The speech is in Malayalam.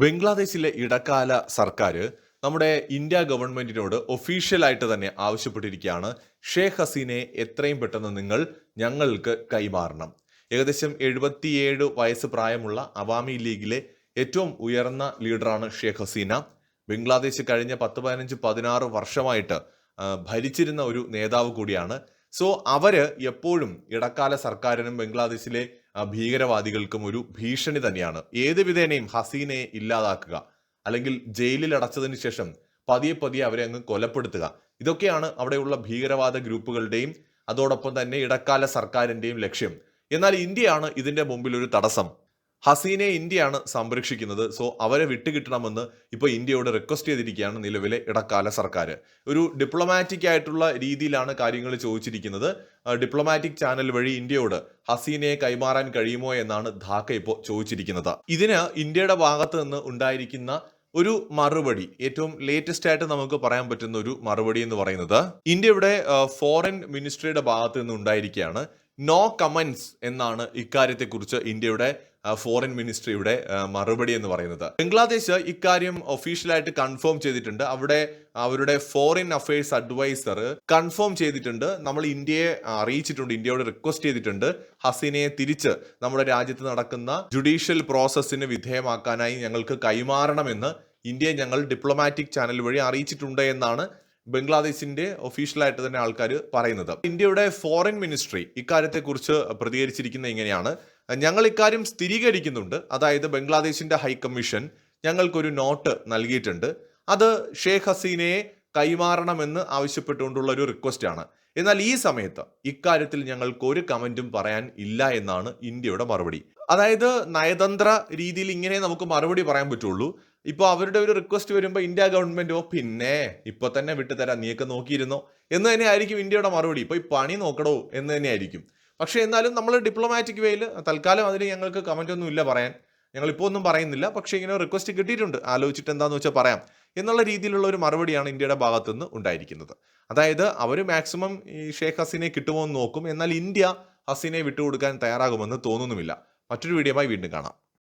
ബംഗ്ലാദേശിലെ ഇടക്കാല സർക്കാർ നമ്മുടെ ഇന്ത്യ ഗവൺമെന്റിനോട് ഒഫീഷ്യലായിട്ട് തന്നെ ആവശ്യപ്പെട്ടിരിക്കുകയാണ് ഷേഖ് ഹസീനെ എത്രയും പെട്ടെന്ന് നിങ്ങൾ ഞങ്ങൾക്ക് കൈമാറണം. ഏകദേശം എഴുപത്തിയേഴ് വയസ്സ് പ്രായമുള്ള അവാമി ലീഗിലെ ഏറ്റവും ഉയർന്ന ലീഡറാണ് ഷേഖ് ഹസീന. ബംഗ്ലാദേശ് കഴിഞ്ഞ പത്ത് പതിനഞ്ച് പതിനാറ് വർഷമായിട്ട് ഭരിച്ചിരുന്ന ഒരു നേതാവ് കൂടിയാണ്. സോ അവർ എപ്പോഴും ഇടക്കാല സർക്കാരിനും ബംഗ്ലാദേശിലെ ഭീകരവാദികൾക്കും ഒരു ഭീഷണി തന്നെയാണ്. ഏത് വിധേനയും ഹസീനയെ ഇല്ലാതാക്കുക അല്ലെങ്കിൽ ജയിലിൽ അടച്ചതിന് ശേഷം പതിയെ പതിയെ അവരെ അങ്ങ് കൊലപ്പെടുത്തുക. ഇതൊക്കെയാണ് അവിടെയുള്ള ഭീകരവാദ ഗ്രൂപ്പുകളുടെയും അതോടൊപ്പം തന്നെ ഇടക്കാല സർക്കാരിന്റെയും ലക്ഷ്യം. എന്നാൽ ഇന്ത്യയാണ് ഇതിന്റെ മുമ്പിൽ ഒരു തടസ്സം. ഹസീനെ ഇന്ത്യയാണ് സംരക്ഷിക്കുന്നത്. സോ അവരെ വിട്ടുകിട്ടണമെന്ന് ഇപ്പോൾ ഇന്ത്യയോട് റിക്വസ്റ്റ് ചെയ്തിരിക്കുകയാണ് നിലവിലെ ഇടക്കാല സർക്കാർ ഒരു ഡിപ്ലോമാറ്റിക് ആയിട്ടുള്ള രീതിയിലാണ് കാര്യങ്ങൾ ചോദിച്ചിരിക്കുന്നത്. ഡിപ്ലോമാറ്റിക് ചാനൽ വഴി ഇന്ത്യയോട് ഹസീനയെ കൈമാറാൻ കഴിയുമോ എന്നാണ് ധാക്ക ഇപ്പോൾ ചോദിച്ചിരിക്കുന്നത്. ഇതിന് ഇന്ത്യയുടെ ഭാഗത്ത് നിന്ന് ഉണ്ടായിരിക്കുന്ന ഒരു മറുപടി ഏറ്റവും ലേറ്റസ്റ്റ് ആയിട്ട് നമുക്ക് പറയാൻ പറ്റുന്ന ഒരു മറുപടി എന്ന് പറയുന്നത് ഇന്ത്യയുടെ ഫോറിൻ മിനിസ്ട്രിയുടെ ഭാഗത്ത് നിന്ന് ഉണ്ടായിരിക്കുകയാണ്. നോ കമൻസ് എന്നാണ് ഇക്കാര്യത്തെക്കുറിച്ച് ഇന്ത്യയുടെ ഫോറിൻ മിനിസ്ട്രിയുടെ മറുപടി എന്ന് പറയുന്നത്. ബംഗ്ലാദേശ് ഇക്കാര്യം ഒഫീഷ്യലായിട്ട് കൺഫേം ചെയ്തിട്ടുണ്ട്. അവിടെ അവരുടെ ഫോറിൻ അഫയേഴ്സ് അഡ്വൈസർ കൺഫേം ചെയ്തിട്ടുണ്ട്. നമ്മൾ ഇന്ത്യയെ അറിയിച്ചിട്ടുണ്ട് ഇന്ത്യയോട് റിക്വസ്റ്റ് ചെയ്തിട്ടുണ്ട് ഹസീനയെ തിരിച്ച് നമ്മുടെ രാജ്യത്ത് നടക്കുന്ന ജുഡീഷ്യൽ പ്രോസസ്സിന് വിധേയമാക്കാനായി ഞങ്ങൾക്ക് കൈമാറണമെന്ന് ഇന്ത്യയെ ഞങ്ങൾ ഡിപ്ലോമാറ്റിക് ചാനൽ വഴി അറിയിച്ചിട്ടുണ്ട് എന്നാണ് ബംഗ്ലാദേശിന്റെ ഒഫീഷ്യലായിട്ട് തന്നെ ആൾക്കാർ പറയുന്നത്. ഇന്ത്യയുടെ ഫോറിൻ മിനിസ്ട്രി ഇക്കാര്യത്തെക്കുറിച്ച് പ്രതികരിച്ചിരിക്കുന്നത് ഇങ്ങനെയാണ്. ഞങ്ങൾ ഇക്കാര്യം സ്ഥിരീകരിക്കുന്നുണ്ട്. അതായത് ബംഗ്ലാദേശിന്റെ ഹൈക്കമ്മീഷൻ ഞങ്ങൾക്കൊരു നോട്ട് നൽകിയിട്ടുണ്ട്. അത് ഷേഖ് ഹസീനയെ കൈമാറണമെന്ന് ആവശ്യപ്പെട്ടുകൊണ്ടുള്ള ഒരു റിക്വസ്റ്റ് ആണ്. എന്നാൽ ഈ സമയത്ത് ഇക്കാര്യത്തിൽ ഞങ്ങൾക്ക് ഒരു കമന്റും പറയാൻ ഇല്ല എന്നാണ് ഇന്ത്യയുടെ മറുപടി. അതായത് നയതന്ത്ര രീതിയിൽ ഇങ്ങനെ നമുക്ക് മറുപടി പറയാൻ പറ്റുള്ളൂ. ഇപ്പോൾ അവരുടെ ഒരു റിക്വസ്റ്റ് വരുമ്പോൾ ഇന്ത്യ ഗവൺമെന്റ് ഓ പിന്നെ ഇപ്പൊ തന്നെ വിട്ടുതരാം നീയൊക്കെ നോക്കിയിരുന്നോ? എന്ന് തന്നെ ആയിരിക്കും ഇന്ത്യയുടെ മറുപടി. ഇപ്പൊ ഈ പണി നോക്കണോ എന്ന് തന്നെ ആയിരിക്കും. പക്ഷേ എന്നാലും നമ്മൾ ഡിപ്ലോമാറ്റിക് വേയിൽ തൽക്കാലം അതിന് ഞങ്ങൾക്ക് കമന്റ് ഒന്നും ഇല്ല പറയാൻ. ഞങ്ങൾ ഇപ്പോൾ ഒന്നും പറയുന്നില്ല. പക്ഷേ ഇങ്ങനെ റിക്വസ്റ്റ് കിട്ടിയിട്ടുണ്ട്. ആലോചിച്ചിട്ട് എന്താണെന്ന് വെച്ചാൽ പറയാം. എന്നുള്ള രീതിയിലുള്ള ഒരു മറുപടിയാണ് ഇന്ത്യയുടെ ഭാഗത്തുനിന്ന് ഉണ്ടായിരിക്കുന്നത്. അതായത് അവർ മാക്സിമം ഈ ഷേഖ് ഹസീനെ കിട്ടുമോ എന്ന് നോക്കും. എന്നാൽ ഇന്ത്യ ഹസീനെ വിട്ടുകൊടുക്കാൻ തയ്യാറാകുമെന്ന് തോന്നുന്നുമില്ല. മറ്റൊരു വീഡിയോയുമായി വീണ്ടും കാണാം.